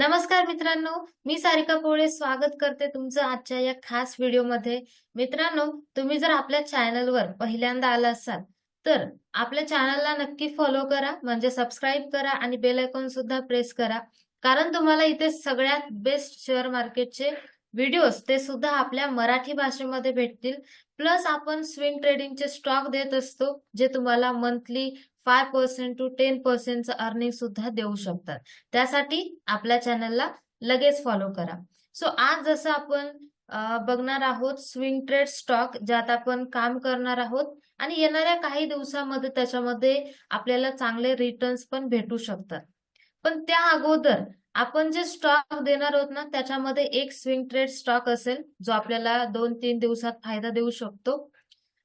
नमस्कार मित्रांनो मी सारिका पोळे स्वागत करते तुमचं आजच्या या खास व्हिडिओमध्ये. मित्रांनो तुम्ही जर आपल्या चॅनलवर पहिल्यांदा आला असाल तर आपल्या चॅनलला नक्की फॉलो करा म्हणजे सबस्क्राईब करा आणि बेल आयकॉन सुद्धा प्रेस करा. कारण तुम्हाला इथे सगळ्यात बेस्ट शेअर मार्केटचे व्हिडिओज ते सुद्धा आपल्या मराठी भाषेमध्ये भेटतील. प्लस आपण स्विंग ट्रेडिंगचे स्टॉक देत असतो जे तुम्हाला monthly five percent to ten पर्सेंटचं earning सुद्धा देऊ शकतात. त्यासाठी आपल्या चॅनलला लगेच फॉलो करा. सो आज जसं आपण बघणार आहोत स्विंग ट्रेड स्टॉक ज्यात आपण काम करणार आहोत आणि येणाऱ्या काही दिवसामध्ये त्याच्यामध्ये आपल्याला चांगले रिटर्न्स पण भेटू शकतात. पण त्या अगोदर आपण जे स्टॉक देणार आहोत ना त्याच्यामध्ये एक स्विंग ट्रेड स्टॉक असेल जो आपल्याला दोन तीन दिवसात फायदा देऊ शकतो.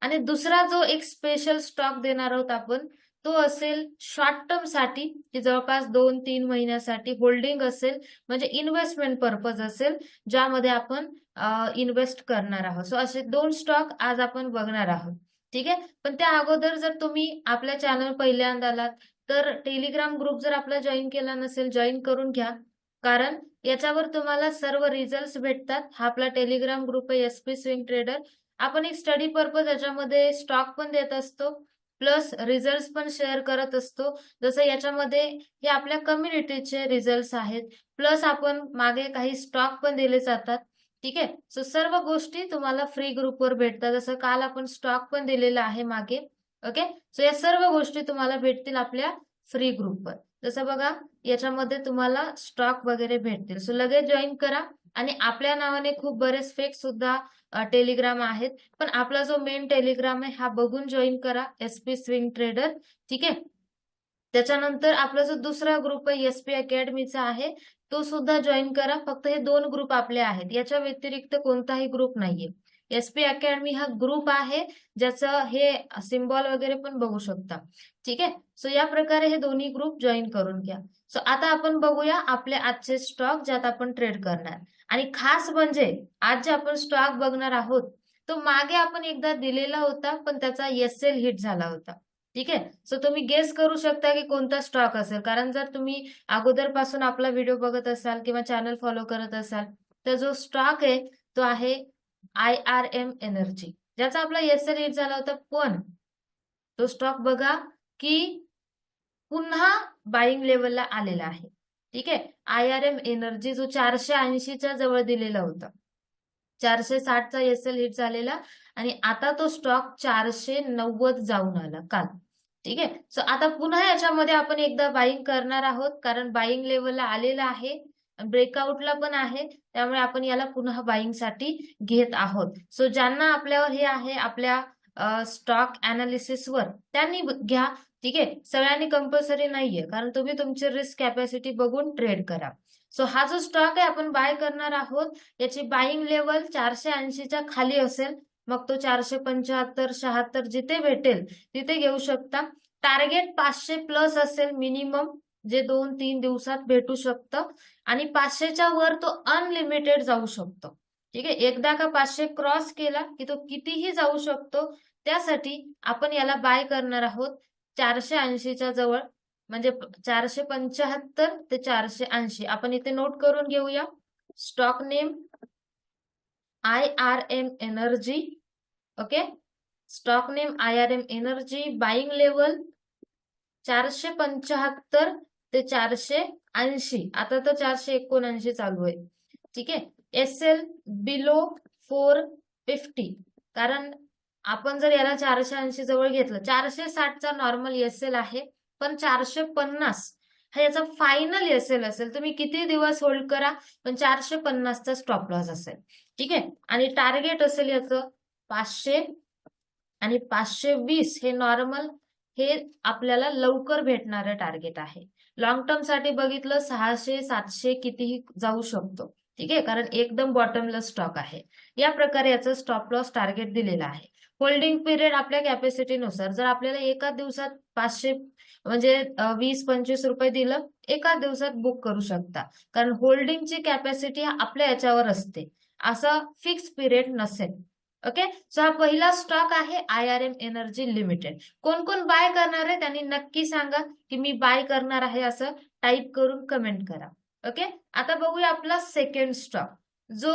आणि दुसरा जो एक स्पेशल स्टॉक देणार आहोत आपण तो असेल शॉर्ट टर्मसाठी की जवळपास दोन तीन महिन्यासाठी होल्डिंग असेल म्हणजे इन्व्हेस्टमेंट पर्पज असेल ज्यामध्ये आपण इन्व्हेस्ट करणार आहोत. सो असे दोन स्टॉक आज आपण बघणार आहोत. ठीक आहे? पण त्या अगोदर जर तुम्ही आपल्या चॅनल पहिल्यांदा आलात तर टेलिग्राम ग्रुप जर आपला जॉईन केला नसेल जॉईन करून घ्या. कारण याच्यावर तुम्हाला सर्व रिझल्ट भेटतात. हा आपला टेलिग्राम ग्रुप आहे एस पी स्विंग ट्रेडर आपण एक स्टडी पर्पज याच्यामध्ये स्टॉक पण देत असतो प्लस रिझल्ट पण शेअर करत असतो. जसं याच्यामध्ये हे आपल्या कम्युनिटीचे रिझल्ट आहेत प्लस आपण मागे काही स्टॉक पण दिले जातात. ठीक आहे? सो सर्व गोष्टी तुम्हाला फ्री ग्रुपवर भेटतात. जसं काल आपण स्टॉक पण दिलेला आहे मागे. ओके सो या सर्व गोष्टी तुम्हाला भेटतील आपल्या फ्री ग्रुपवर जसं बघा याच्यामध्ये तुम्हाला स्टॉक वगैरे भेटतील. सो लगेच जॉईन करा. आणि आपल्या नावाने खूप बरेच फेक सुद्धा टेलिग्राम आहेत. पण आपला जो मेन टेलिग्राम आहे हा बघून जॉईन करा. एसपी स्विंग ट्रेडर ठीक आहे? त्याच्यानंतर आपला जो दुसरा ग्रुप आहे एसपी अकॅडमीचा आहे तो सुद्धा जॉईन करा. फक्त हे दोन ग्रुप आपले आहेत. याच्या व्यतिरिक्त कोणताही ग्रुप नाहीये. एस पी अकॅडमी हा ग्रुप आहे ज्याचं हे सिम्बॉल वगैरे पण बघू शकता. ठीक आहे? सो या प्रकारे हे दोन्ही ग्रुप जॉईन करून घ्या. सो आता आपण बघूया आपले आजचे स्टॉक ज्यात आपण ट्रेड करणार. आणि खास म्हणजे आज जे आपण स्टॉक बघणार आहोत तो मागे आपण एकदा दिलेला होता पण त्याचा एस एल हिट झाला होता. ठीक आहे? सो तुम्ही गेस करू शकता की कोणता स्टॉक असेल. कारण जर तुम्ही अगोदरपासून आपला व्हिडिओ बघत असाल किंवा चॅनल फॉलो करत असाल तर जो स्टॉक आहे तो आहे आय आर एम एनर्जी. ज्याचा आपला एस एल हिट झाला होता. पण तो स्टॉक बघा की पुन्हा बाईंग लेवलला आलेला आहे. ठीक आहे? आय आर एम एनर्जी जो चारशे ऐंशीच्या जवळ दिलेला होता. चारशे साठचा एस एल हिट झालेला आणि आता तो स्टॉक चारशे नव्वद जाऊन आला काल. ठीक आहे? सो आता पुन्हा याच्यामध्ये आपण एकदा बाईंग करणार आहोत. कारण बाईंग लेवलला आलेला आहे. ब्रेकआउटला पण आहे त्यामुळे आपण याला पुन्हा बाईंगसाठी घेत आहोत. सो ज्यांना आपल्यावर हे आहे आपल्या स्टॉक अनालिसिसवर त्यांनी घ्या. ठीक आहे? सगळ्यांनी कंपल्सरी नाहीये. कारण तुम्ही तुमची रिस्क कॅपॅसिटी बघून ट्रेड करा. सो हा जो स्टॉक आहे आपण बाय करणार आहोत. याची बाईंग लेवल चारशे ऐंशीच्या खाली असेल. मग तो चारशे पंच्याहत्तर शहात्तर जिथे भेटेल तिथे घेऊ शकता. टार्गेट पाचशे प्लस असेल मिनिमम जे दोन तीन दिवसात भेटू शकतं. आणि पाचशेच्या वर तो अनलिमिटेड जाऊ शकतो. ठीक आहे? एकदा का पाचशे क्रॉस केला की तो कितीही जाऊ शकतो त्यासाठी आपण याला बाय करणार आहोत चारशे ऐंशीच्या जवळ. म्हणजे चारशे पंच्याहत्तर ते चारशे ऐंशी. आपण इथे नोट करून घेऊया. Stock name I R M energy okay stock name I R M energy buying level चारशे पंच्याहत्तर ते चारशे ऐंशी. आता तर चारशे एकोणऐंशी चालू आहे. ठीक आहे? S L below four fifty कारण आपण जर याला चारशे ऐंशी जवळ घेतलं चारशे साठचा नॉर्मल एस एल आहे पण चारशे पन्नास. हा याचा फायनल एस एल असेल. तुम्ही किती दिवस होल्ड करा पण चारशे पन्नासचा स्टॉप लॉस असेल. ठीक आहे? आणि टार्गेट असेल याचं पाचशे आणि पाचशे वीस हे नॉर्मल हे आपल्याला लवकर भेटणारं टार्गेट आहे. लॉंग टर्मसाठी बघितलं सहाशे सातशे कितीही जाऊ शकतो. ठीक आहे? कारण एकदम बॉटमला स्टॉक आहे. या प्रकारे याचं स्टॉप लॉस टार्गेट दिलेलं आहे. होल्डिंग पिरियड आपल्या कॅपॅसिटीनुसार जर आपल्याला एका दिवसात पाचशे म्हणजे वीस पंचवीस रुपये दिलं एका दिवसात बुक करू शकता. कारण होल्डिंगची कॅपॅसिटी आपल्या याच्यावर असते. असं फिक्स पिरियड नसेल. ओके? सो हा पहिला स्टॉक आहे I R M energy limited कोण कोण बाय करणार आहे त्यांनी नक्की सांगा की मी बाय करणार आहे असं टाईप करून कमेंट करा. ओके? आता बघूया आपला सेकंड स्टॉक जो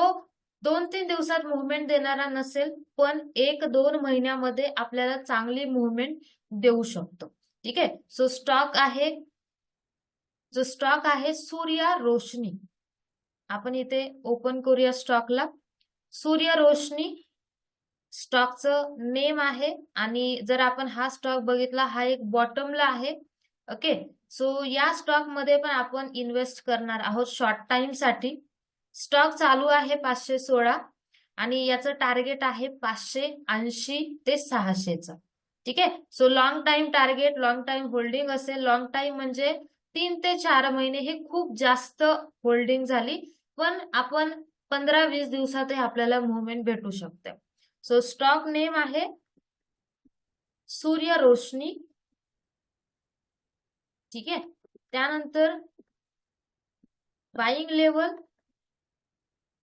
दोन तीन दिवसात मुवमेंट देणारा नसेल पण एक दोन महिन्यामध्ये आपल्याला चांगली मुवमेंट देऊ शकतो. ठीक आहे? सो स्टॉक आहे जो स्टॉक आहे सूर्या रोशनी. आपण इथे ओपन करूया स्टॉकला सूर्य रोशनी स्टॉकचं नेम आहे आणि जर आपण हा स्टॉक बघितला हा एक बॉटमला आहे ओके? सो या स्टॉकमध्ये पण आपण इन्व्हेस्ट करणार आहोत शॉर्ट टाइमसाठी स्टॉक चालू आहे पाचशे सोळा आणि याचं टार्गेट आहे पाचशे ऐंशी ते सहाशेचं. ठीक आहे? So long time target long time holding असेल. लॉंग टाइम म्हणजे तीन ते चार महिने हे खूप जास्त होल्डिंग झाली. पण आपण पंधरा वीस दिवसातही आपल्याला मुवमेंट भेटू शकते. सो स्टॉक नेम आहे सूर्य रोशनी ठीक आहे? त्यानंतर बाईंग लेवल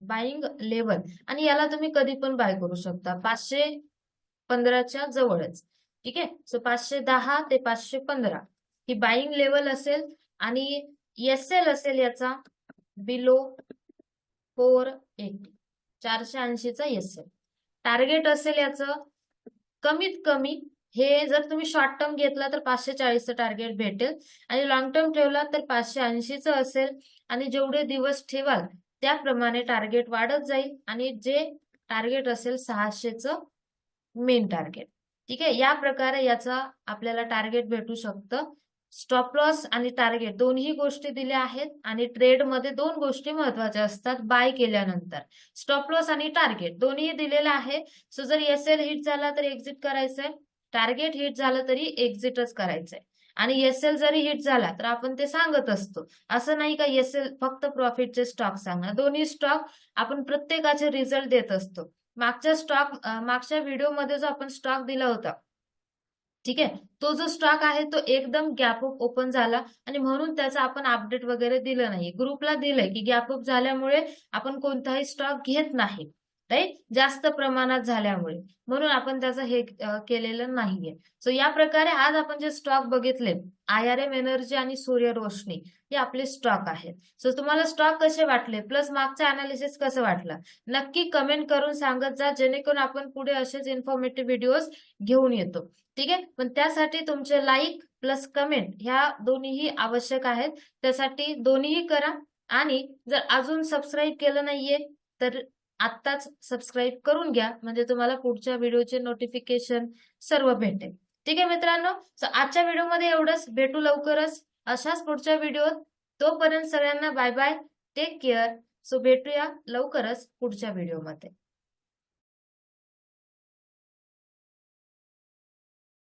बाईंग लेवल आणि याला तुम्ही कधी पण बाय करू शकता. पाचशे पंधराच्या जवळच. ठीक आहे? सो पाचशे दहा ते पाचशे पंधरा. ही बाईंग लेवल असेल आणि एस एल असेल याचा बिलो फोर एटी चारशे ऐंशीचा एस एल टार्गेट असेल याचं कमीत कमी हे जर तुम्ही शॉर्ट टर्म घेतला तर पाचशे चाळीसचं टार्गेट भेटेल. आणि लॉंग टर्म ठेवला तर पाचशे ऐंशीचं असेल. आणि जेवढे दिवस ठेवाल त्याप्रमाणे टार्गेट वाढत जाईल. आणि जे टार्गेट असेल सहाशेचं मेन टार्गेट ठीक आहे? या प्रकारे याचा आपल्याला टार्गेट भेटू शकतं. स्टॉप लॉस आणि टार्गेट दोन्ही गोष्टी दिल्या आहेत आणि ट्रेडमध्ये दोन गोष्टी महत्त्वाच्या असतात. बाय केल्यानंतर. स्टॉप लॉस आणि टार्गेट दोन्ही दिलेलं आहे. सो जर एस एल हिट झाला तर एक्झिट करायचंय. टार्गेट हिट झालं तरी एक्झिटच करायचंय. आणि एस एल जरी हिट झाला तर आपण ते सांगत असतो. असं नाही का एस एल फक्त प्रॉफिटचे स्टॉक सांगणार दोन्ही स्टॉक आपण प्रत्येकाचे रिझल्ट देत असतो. मागच्या स्टॉक मागच्या व्हिडिओमध्ये जो आपण स्टॉक दिला होता ठीक आहे? तो जो स्टॉक आहे तो एकदम गॅपअप ओपन झाला आणि म्हणून त्याचा आपण अपडेट वगैरे दिलं नाही ग्रुपला दिलंय की गॅपअप झाल्यामुळे आपण कोणताही स्टॉक घेत नाही. राईट? जास्त प्रमाणात झाल्यामुळे. म्हणून आपण त्याचं हे केलेलं नाहीये. सो या प्रकारे आज आपण जे स्टॉक बघितले आय आर एम एनर्जी आणि सूर्य रोशनी हे आपले स्टॉक आहेत. सो तुम्हाला स्टॉक कसे वाटले? प्लस मागचं अनालिसिस कसं वाटलं? नक्की कमेंट करून सांगत जा जेणेकरून आपण पुढे असेच इन्फॉर्मेटिव्ह व्हिडिओज घेऊन येतो. ठीक आहे? पण त्यासाठी तुमचे लाईक प्लस कमेंट ह्या दोन्हीही आवश्यक आहेत. त्यासाठी दोन्हीही करा. आणि जर अजून सबस्क्राईब केलं नाहीये तर आत्ताच सबस्क्राईब करून घ्या म्हणजे तुम्हाला पुढच्या व्हिडिओचे नोटिफिकेशन सर्व भेटेल. ठीक आहे मित्रांनो? आजच्या व्हिडिओमध्ये एवढंच. भेटू लवकरच अशाच पुढच्या व्हिडिओत तोपर्यंत सगळ्यांना bye bye take care so भेटूया लवकरच पुढच्या व्हिडिओमध्ये